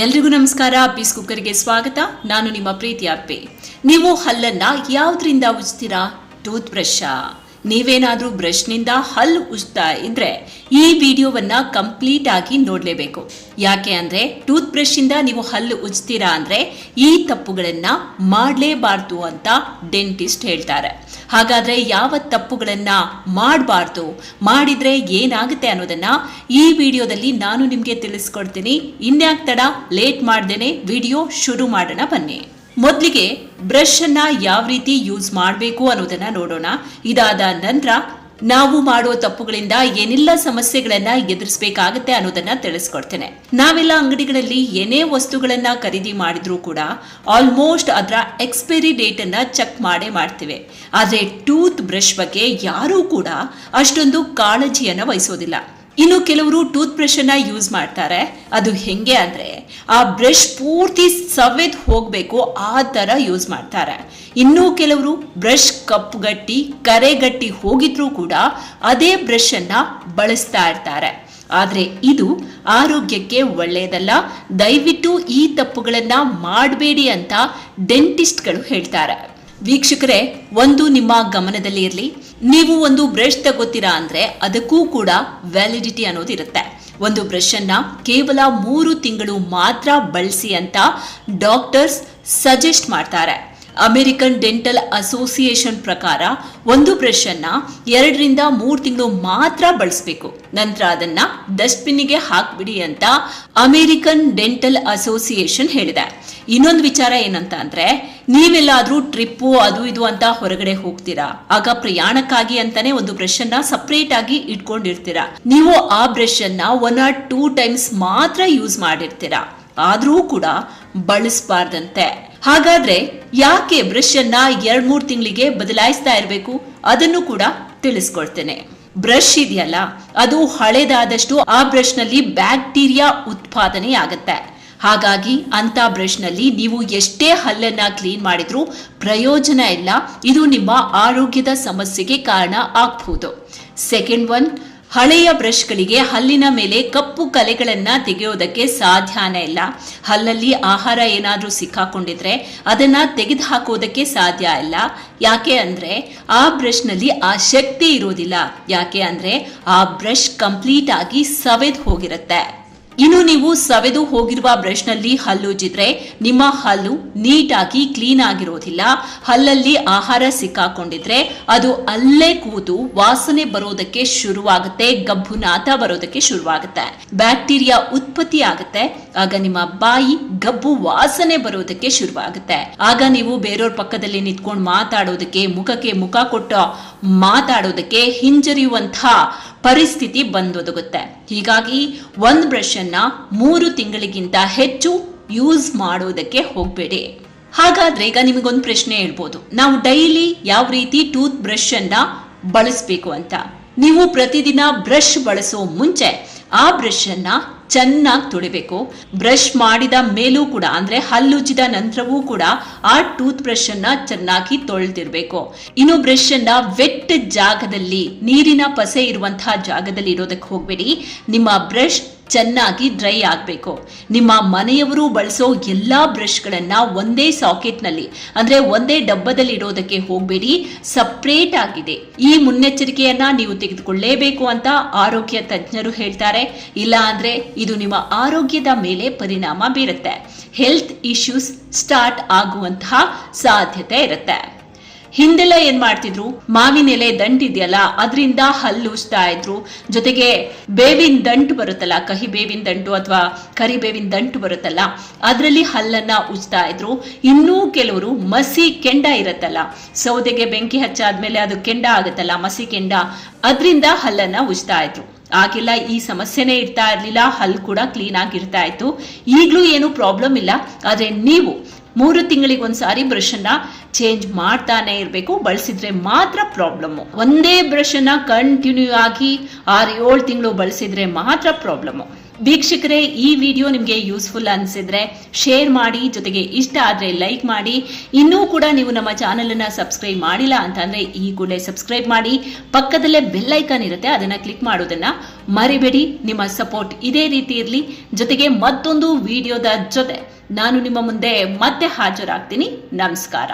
ಎಲ್ರಿಗೂ ನಮಸ್ಕಾರ. ಪೀಸ್ ಕುಕ್ಕರ್ಗೆ ಸ್ವಾಗತ. ನಾನು ನಿಮ್ಮ ಪ್ರೀತಿ ಅಪ್ಪೆ ನೀವು ಹಲ್ಲನ್ನ ಯಾವ್ದ್ರಿಂದ ಉಜ್ತೀರಾ? ಟೂತ್ ಬ್ರಷ್ ನೀವೇನಾದ್ರೂ ಬ್ರಷ್ನಿಂದ ಹಲ್ಲು ಉಜ್ತಾ ಇದ್ರೆ ಈ ವಿಡಿಯೋವನ್ನು ಕಂಪ್ಲೀಟ್ ಆಗಿ ನೋಡಲೇಬೇಕು. ಯಾಕೆ ಅಂದರೆ ಟೂತ್ ಬ್ರಷ್ ಇಂದ ನೀವು ಹಲ್ಲು ಉಜ್ತೀರಾ ಅಂದರೆ ಈ ತಪ್ಪುಗಳನ್ನು ಮಾಡಲೇಬಾರ್ದು ಅಂತ ಡೆಂಟಿಸ್ಟ್ ಹೇಳ್ತಾರೆ. ಹಾಗಾದರೆ ಯಾವ ತಪ್ಪುಗಳನ್ನು ಮಾಡಬಾರ್ದು, ಮಾಡಿದರೆ ಏನಾಗುತ್ತೆ ಅನ್ನೋದನ್ನು ಈ ವಿಡಿಯೋದಲ್ಲಿ ನಾನು ನಿಮಗೆ ತಿಳಿಸ್ಕೊಡ್ತೀನಿ. ಇನ್ಯಾಕ್ ತಡ, ಲೇಟ್ ಮಾಡ್ದೇನೆ, ವಿಡಿಯೋ ಶುರು ಮಾಡೋಣ ಬನ್ನಿ. ಮೊದಲಿಗೆ ಬ್ರಷ್ ಅನ್ನ ಯಾವ ರೀತಿ ಯೂಸ್ ಮಾಡಬೇಕು ಅನ್ನೋದನ್ನ ನೋಡೋಣ. ಇದಾದ ನಂತರ ನಾವು ಮಾಡೋ ತಪ್ಪುಗಳಿಂದ ಏನೆಲ್ಲ ಸಮಸ್ಯೆಗಳನ್ನ ಎದುರಿಸಬೇಕಾಗತ್ತೆ ಅನ್ನೋದನ್ನ ತಿಳಿಸ್ಕೊಡ್ತೇನೆ. ನಾವೆಲ್ಲ ಅಂಗಡಿಗಳಲ್ಲಿ ಏನೇ ವಸ್ತುಗಳನ್ನ ಖರೀದಿ ಮಾಡಿದ್ರೂ ಕೂಡ ಆಲ್ಮೋಸ್ಟ್ ಅದರ ಎಕ್ಸ್ಪೈರಿ ಡೇಟ್ ಅನ್ನ ಚೆಕ್ ಮಾಡೇ ಮಾಡ್ತೇವೆ. ಆದರೆ ಟೂತ್ ಬ್ರಷ್ ಬಗ್ಗೆ ಯಾರೂ ಕೂಡ ಅಷ್ಟೊಂದು ಕಾಳಜಿಯನ್ನು ವಹಿಸೋದಿಲ್ಲ. ಇನ್ನು ಕೆಲವರು ಟೂತ್ ಬ್ರಷ್ ಅನ್ನ ಯೂಸ್ ಮಾಡ್ತಾರೆ. ಅದು ಹೆಂಗೆ ಅಂದ್ರೆ ಆ ಬ್ರಷ್ ಪೂರ್ತಿ ಸವೆದ್ ಹೋಗ್ಬೇಕು ಆ ತರ ಯೂಸ್ ಮಾಡ್ತಾರೆ. ಇನ್ನು ಕೆಲವರು ಬ್ರಷ್ ಕಪ್ಪುಗಟ್ಟಿ ಕರೆಗಟ್ಟಿ ಹೋಗಿದ್ರೂ ಕೂಡ ಅದೇ ಬ್ರಷ್ ಅನ್ನ ಬಳಸ್ತಾ ಇರ್ತಾರೆ. ಆದರೆ ಇದು ಆರೋಗ್ಯಕ್ಕೆ ಒಳ್ಳೆಯದಲ್ಲ ದಯವಿಟ್ಟು ಈ ತಪ್ಪುಗಳನ್ನು ಮಾಡಬೇಡಿ ಅಂತ ಡೆಂಟಿಸ್ಟ್ಗಳು ಹೇಳ್ತಾರೆ. ವೀಕ್ಷಕರೇ, ಒಂದು ನಿಮ್ಮ ಗಮನದಲ್ಲಿ ಇರಲಿ. ನೀವು ಒಂದು ಬ್ರಷ್ ತಗೋತೀರಾ ಅಂದ್ರೆ ಅದಕ್ಕೂ ಕೂಡ ವ್ಯಾಲಿಡಿಟಿ ಅನ್ನೋದು ಇರುತ್ತೆ. ಒಂದು ಬ್ರಷ್ ಅನ್ನ ಕೇವಲ ಮೂರು ತಿಂಗಳು ಮಾತ್ರ ಬಳಸಿ ಅಂತ ಡಾಕ್ಟರ್ಸ್ ಸಜೆಸ್ಟ್ ಮಾಡ್ತಾರೆ. ಅಮೆರಿಕನ್ ಡೆಂಟಲ್ ಅಸೋಸಿಯೇಷನ್ ಪ್ರಕಾರ ಒಂದು ಬ್ರಷ್ ಅನ್ನ ಎರಡರಿಂದ ಮೂರು ತಿಂಗಳು ಮಾತ್ರ ಬಳಸಬೇಕು. ನಂತರ ಅದನ್ನ ಡಸ್ಟ್ಬಿನ್ಗೆ ಹಾಕ್ಬಿಡಿ ಅಂತ ಅಮೆರಿಕನ್ ಡೆಂಟಲ್ ಅಸೋಸಿಯೇಷನ್ ಹೇಳಿದೆ. ಇನ್ನೊಂದು ವಿಚಾರ ಏನಂತ ಅಂದ್ರೆ, ನೀವೆಲ್ಲಾದ್ರೂ ಟ್ರಿಪ್ಪು ಅದು ಇದು ಅಂತ ಹೊರಗಡೆ ಹೋಗ್ತೀರಾ? ಆಗ ಪ್ರಯಾಣಕ್ಕಾಗಿ ಅಂತಾನೆ ಒಂದು ಬ್ರಷ್ ಅನ್ನ ಸಪ್ರೇಟ್ ಆಗಿ ಇಟ್ಕೊಂಡಿರ್ತೀರಾ? ನೀವು ಆ ಬ್ರಷ್ ಅನ್ನ ಒನ್ ಆರ್ ಟೂ ಟೈಮ್ಸ್ ಮಾತ್ರ ಯೂಸ್ ಮಾಡಿರ್ತೀರಾ? ಆದ್ರೂ ಕೂಡ ಬಳಸಬಾರ್ದಂತೆ. ಹಾಗಾದ್ರೆ ಯಾಕೆ ಬ್ರಷ್ ಅನ್ನ ಎರಡ್ ಮೂರ್ ತಿಂಗಳಿಗೆ ಬದಲಾಯಿಸ್ತಾ ಇರಬೇಕು? ಅದನ್ನು ಕೂಡ ತಿಳಿಸ್ಕೊಳ್ತೇನೆ ಬ್ರಷ್ ಇದೆಯಲ್ಲ, ಅದು ಹಳೆದಾದಷ್ಟು ಆ ಬ್ರಷ್ನಲ್ಲಿ ಬ್ಯಾಕ್ಟೀರಿಯಾ ಉತ್ಪಾದನೆ ಆಗತ್ತೆ ಹಾಗಾಗಿ ಅಂತ ಬ್ರಷ್ನಲ್ಲಿ ನೀವು ಎಷ್ಟೇ ಹಲ್ಲನ್ನ ಕ್ಲೀನ್ ಮಾಡಿದರೂ ಪ್ರಯೋಜನ ಇಲ್ಲ. ಇದು ನಿಮ್ಮ ಆರೋಗ್ಯದ ಸಮಸ್ಯೆಗೆ ಕಾರಣ ಆಗ್ಬಹುದು ಸೆಕೆಂಡ್ ಒನ್ ಹಳೆಯ ಬ್ರಷ್ಗಳಿಗೆ ಹಲ್ಲಿನ ಮೇಲೆ ಕಪ್ಪು ಕಲೆಗಳನ್ನು ತೆಗೆಯೋದಕ್ಕೆ ಸಾಧ್ಯನೇ ಇಲ್ಲ. ಹಲ್ಲಲ್ಲಿ ಆಹಾರ ಏನಾದರೂ ಸಿಕ್ಕಾಕೊಂಡಿದ್ರೆ ಅದನ್ನ ತೆಗೆದು ಹಾಕೋದಕ್ಕೆ ಸಾಧ್ಯ ಇಲ್ಲ. ಯಾಕೆ ಅಂದರೆ ಆ ಬ್ರಷ್ನಲ್ಲಿ ಆ ಶಕ್ತಿ ಇರೋದಿಲ್ಲ. ಯಾಕೆ ಅಂದರೆ ಆ ಬ್ರಷ್ ಕಂಪ್ಲೀಟ್ ಆಗಿ ಸವೆದ್ ಹೋಗಿರುತ್ತೆ. ಇನ್ನು ನೀವು ಸವೆದು ಹೋಗಿರುವ ಬ್ರಷ್ನಲ್ಲಿ ಹಲ್ಲುಜ್ಜಿದ್ರೆ ನಿಮ್ಮ ಹಲ್ಲು ನೀಟಾಗಿ ಕ್ಲೀನ್ ಆಗಿರೋದಿಲ್ಲ. ಹಲ್ಲಲ್ಲಿ ಆಹಾರ ಸಿಕ್ಕಾಕೊಂಡಿದ್ರೆ ಅದು ಅಲ್ಲೇ ಕೂತು ವಾಸನೆ ಬರೋದಕ್ಕೆ ಶುರುವಾಗುತ್ತೆ ಗಬ್ಬು ನಾಥ ಬರೋದಕ್ಕೆ ಶುರುವಾಗುತ್ತೆ. ಬ್ಯಾಕ್ಟೀರಿಯಾ ಉತ್ಪತ್ತಿ ಆಗುತ್ತೆ, ಆಗ ನಿಮ್ಮ ಬಾಯಿ ಗಬ್ಬು ವಾಸನೆ ಬರೋದಕ್ಕೆ ಶುರುವಾಗುತ್ತೆ. ಆಗ ನೀವು ಬೇರೆಯವ್ರ ಪಕ್ಕದಲ್ಲಿ ನಿಂತ್ಕೊಂಡು ಮಾತಾಡೋದಕ್ಕೆ, ಮುಖಕ್ಕೆ ಮುಖ ಕೊಟ್ಟು ಮಾತಾಡೋದಕ್ಕೆ ಹಿಂಜರಿಯುವಂತಹ ಪರಿಸ್ಥಿತಿ ಬಂದೊದಗುತ್ತೆ. ಹೀಗಾಗಿ ಒಂದು ಬ್ರಷ್ ಅನ್ನ ಮೂರು ತಿಂಗಳಿಗಿಂತ ಹೆಚ್ಚು ಯೂಸ್ ಮಾಡೋದಕ್ಕೆ ಹೋಗಬೇಡಿ. ಹಾಗಾದ್ರೆ ಈಗ ನಿಮಗೊಂದು ಪ್ರಶ್ನೆ ಹೇಳ್ಬೋದು. ನಾವು ಡೈಲಿ ಯಾವ ರೀತಿ ಟೂತ್ ಬ್ರಷ್ ಅನ್ನ ಬಳಸಬೇಕು ಅಂತ. ನೀವು ಪ್ರತಿದಿನ ಬ್ರಷ್ ಬಳಸೋ ಮುಂಚೆ ಆ ಬ್ರಷ್ ಅನ್ನ ಚೆನ್ನಾಗಿ ತೊಳಿಬೇಕು. ಬ್ರಷ್ ಮಾಡಿದ ಮೇಲೂ ಕೂಡ, ಅಂದ್ರೆ ಹಲ್ಲುಜ್ಜಿದ ನಂತರವೂ ಕೂಡ ಆ ಟೂತ್ ಬ್ರಷ್ ಅನ್ನ ಚೆನ್ನಾಗಿ ತೊಳೆದಿರ್ಬೇಕು. ಇನ್ನು ಬ್ರಷ್ ಅನ್ನ ವೆಟ್ ಜಾಗದಲ್ಲಿ, ನೀರಿನ ಪಸೆ ಇರುವಂತಹ ಜಾಗದಲ್ಲಿ ಇರೋದಕ್ಕೆ ಹೋಗ್ಬೇಡಿ. ನಿಮ್ಮ ಬ್ರಷ್ ಚೆನ್ನಾಗಿ ಡ್ರೈ ಆಗಬೇಕು. ನಿಮ್ಮ ಮನೆಯವರು ಬಳಸೋ ಎಲ್ಲ ಬ್ರಷ್ಗಳನ್ನು ಒಂದೇ ಸಾಕೆಟ್ನಲ್ಲಿ, ಅಂದರೆ ಒಂದೇ ಡಬ್ಬದಲ್ಲಿ ಇಡೋದಕ್ಕೆ ಹೋಗಬೇಡಿ, ಸಪ್ರೇಟ್ ಆಗಿದೆ. ಈ ಮುನ್ನೆಚ್ಚರಿಕೆಯನ್ನು ನೀವು ತೆಗೆದುಕೊಳ್ಳೇಬೇಕು ಅಂತ ಆರೋಗ್ಯ ತಜ್ಞರು ಹೇಳ್ತಾರೆ. ಇಲ್ಲ ಅಂದರೆ ಇದು ನಿಮ್ಮ ಆರೋಗ್ಯದ ಮೇಲೆ ಪರಿಣಾಮ ಬೀರುತ್ತೆ. ಹೆಲ್ತ್ ಇಶ್ಯೂಸ್ ಸ್ಟಾರ್ಟ್ ಆಗುವಂತಹ ಸಾಧ್ಯತೆ ಇರುತ್ತೆ. ಹಿಂದೆಲ್ಲ ಏನ್ ಮಾಡ್ತಿದ್ರು? ಮಾವಿನ ಎಲೆ ದಂಟ್ ಇದೆಯಲ್ಲ ಅದರಿಂದ ಹಲ್ಲುಜ್ತಾ ಇದ್ರು. ಜೊತೆಗೆ ಬೇವಿನ ದಂಟು ಬರುತ್ತಲ್ಲ, ಕಹಿ ಬೇವಿನ ದಂಟು ಅಥವಾ ಕರಿ ಬೇವಿನ ದಂಟು ಬರುತ್ತಲ್ಲ, ಅದರಲ್ಲಿ ಹಲ್ಲನ್ನ ಉಜ್ತಾ ಇದ್ರು. ಇನ್ನೂ ಕೆಲವರು ಮಸಿ ಕೆಂಡ ಇರುತ್ತಲ್ಲ, ಸೌದೆಗೆ ಬೆಂಕಿ ಹಚ್ಚಾದ್ಮೇಲೆ ಅದು ಕೆಂಡ ಆಗುತ್ತಲ್ಲ, ಮಸಿ ಕೆಂಡ, ಅದರಿಂದ ಹಲ್ಲನ್ನ ಉಜ್ತಾ ಇದ್ರು. ಆಗೆಲ್ಲ ಈ ಸಮಸ್ಯೆನೇ ಇರ್ತಾ ಇರಲಿಲ್ಲ ಹಲ್ ಕೂಡ ಕ್ಲೀನ್ ಆಗಿರ್ತಾ ಇತ್ತು. ಈಗಲೂ ಏನು ಪ್ರಾಬ್ಲಮ್ ಇಲ್ಲ, ಆದರೆ ನೀವು ಮೂರು ತಿಂಗಳಿಗೆ ಒಂದ್ಸಾರಿ ಬ್ರಷ್ ಅನ್ನ ಚೇಂಜ್ ಮಾಡ್ತಾನೆ ಇರಬೇಕು. ಬಳಸಿದ್ರೆ ಮಾತ್ರ ಪ್ರಾಬ್ಲಮ್ ಒಂದೇ ಬ್ರಷ್ ಅನ್ನ ಕಂಟಿನ್ಯೂ ಆಗಿ ಆರು ಏಳು ತಿಂಗಳು ಬಳಸಿದ್ರೆ ಮಾತ್ರ ಪ್ರಾಬ್ಲಮ್ ವೀಕ್ಷಕರೇ, ಈ ವಿಡಿಯೋ ನಿಮಗೆ ಯೂಸ್ಫುಲ್ ಅನಿಸಿದ್ರೆ ಶೇರ್ ಮಾಡಿ, ಜೊತೆಗೆ ಇಷ್ಟ ಆದರೆ ಲೈಕ್ ಮಾಡಿ. ಇನ್ನೂ ಕೂಡ ನೀವು ನಮ್ಮ ಚಾನಲನ್ನು ಸಬ್ಸ್ಕ್ರೈಬ್ ಮಾಡಿಲ್ಲ ಅಂತಂದ್ರೆ ಈ ಕೂಡಲೇ ಸಬ್ಸ್ಕ್ರೈಬ್ ಮಾಡಿ. ಪಕ್ಕದಲ್ಲೇ ಬೆಲ್ ಐಕಾನ್ ಇರುತ್ತೆ, ಅದನ್ನ ಕ್ಲಿಕ್ ಮಾಡೋದನ್ನ ಮರಿಬೇಡಿ. ನಿಮ್ಮ ಸಪೋರ್ಟ್ ಇದೇ ರೀತಿ ಇರಲಿ. ಜೊತೆಗೆ ಮತ್ತೊಂದು ವಿಡಿಯೋದ ಜೊತೆ ನಾನು ನಿಮ್ಮ ಮುಂದೆ ಮತ್ತೆ ಹಾಜರಾಗ್ತೀನಿ. ನಮಸ್ಕಾರ.